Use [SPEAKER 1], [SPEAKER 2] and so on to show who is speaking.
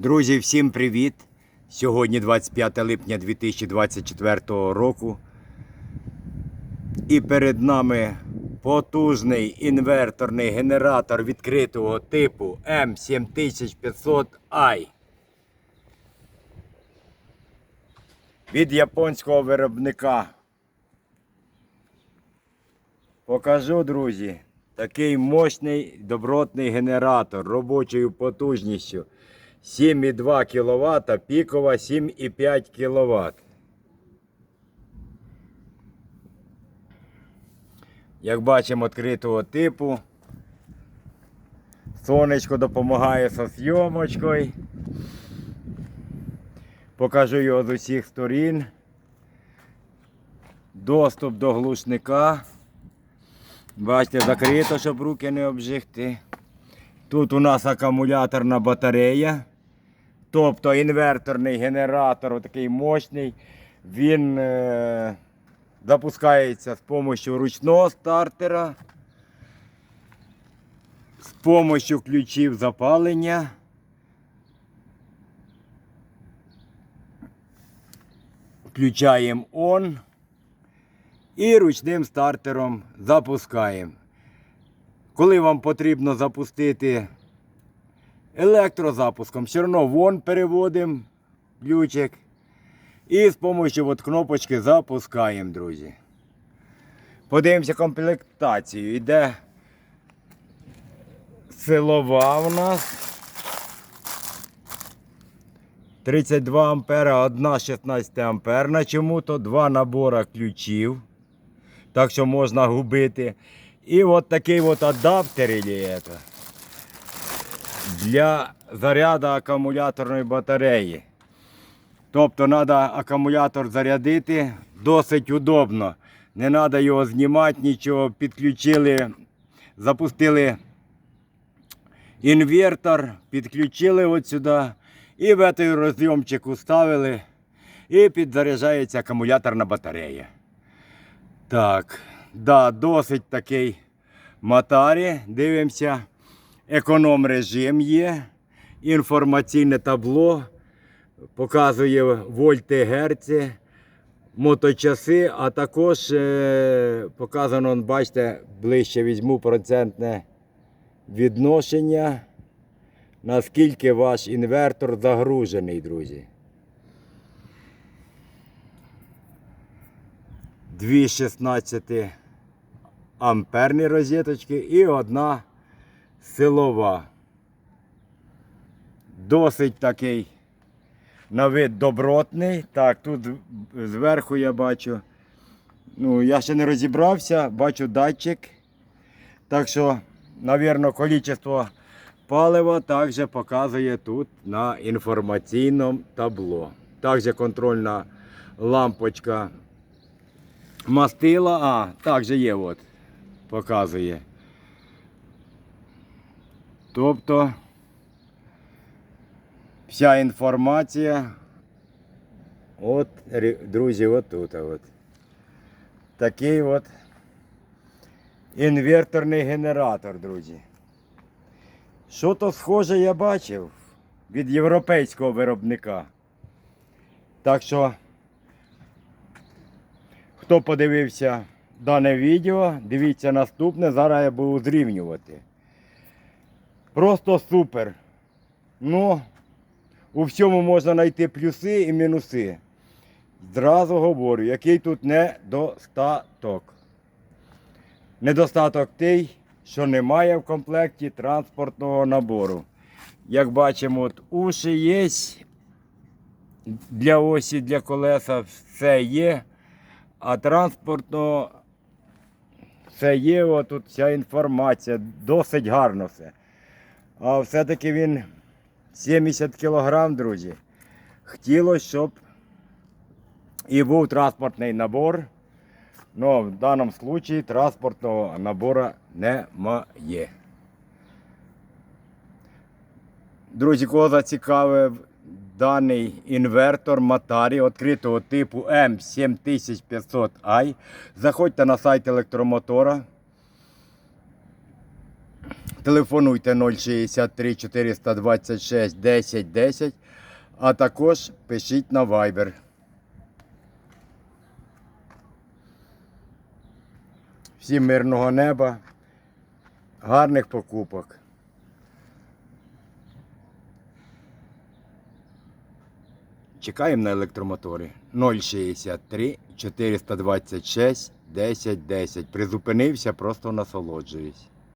[SPEAKER 1] Друзі, всім привіт! Сьогодні 25 липня 2024 року. І перед нами потужний інверторний генератор відкритого типу M7500i. Від японського виробника. Покажу, друзі, такий мощний добротний генератор робочою потужністю 7,2 кВт, пікова 7,5 кВт. Як бачимо, відкритого типу. Сонечко допомагає зі зйомочкою. Покажу його з усіх сторін. Доступ до глушника. Бачите, закрито, щоб руки не обжигти. Тут у нас акумуляторна батарея. Тобто інверторний генератор такий мощний. Він е, запускається з допомогою ручного стартера, з допомогою ключів запалення. Включаємо on і ручним стартером запускаємо. Коли вам потрібно запустити електрозапуском, все одно вон переводимо ключик. І з допомогою от кнопочки запускаємо, друзі. Подивимося комплектацію. Йде силова у нас. 32 ампера, одна 16 амперна. Чому-то два набора ключів. Так що можна губити. І от такий от адаптер или это, для заряду акумуляторної батареї. Тобто треба акумулятор зарядити досить удобно. Не треба його знімати, нічого. Підключили, запустили інвертор, підключили от сюди і в цей розйомчик уставили і підзаряджається акумуляторна батарея. Так, да, досить такий матарі. Дивимося. Економ режим є. Інформаційне табло. Показує вольти герці, моточаси, а також е, показано, бачите, ближче візьму процентне відношення. Наскільки ваш інвертор загружений, друзі. Дві 16 амперні розеточки і одна силова. Досить такий на вид добротний. Так, тут зверху я бачу. Ну, я ще не розібрався, бачу датчик. Так що, мабуть, кількість палива також показує тут на інформаційному табло. Також контрольна лампочка мастила. А, також є, от, показує. Тобто вся інформація. От, друзі, от тут. От. Такий от інверторний генератор, друзі. Що то схоже я бачив від європейського виробника. Так що, хто подивився дане відео, дивіться наступне, зараз я буду зрівнювати. Просто супер. Ну, у всьому можна знайти плюси і мінуси. Зразу говорю, який тут недостаток. Недостаток той, що немає в комплекті транспортного набору. Як бачимо, от уші є для осі, для колеса, все є. А транспортного все є, от тут вся інформація, досить гарно все. А все-таки він 70 кг, друзі. Хотілося, щоб і був транспортний набор. Но в даному випадку транспортного набору немає. Друзі, кого зацікавив даний інвертор Матарі відкритого типу M7500i, заходьте на сайт електромотора. Телефонуйте 063 426 10 10, а також пишіть на Viber. Всім мирного неба, гарних покупок. Чекаємо на електромотори 063 426 10 10. Призупинився, просто насолоджуюсь.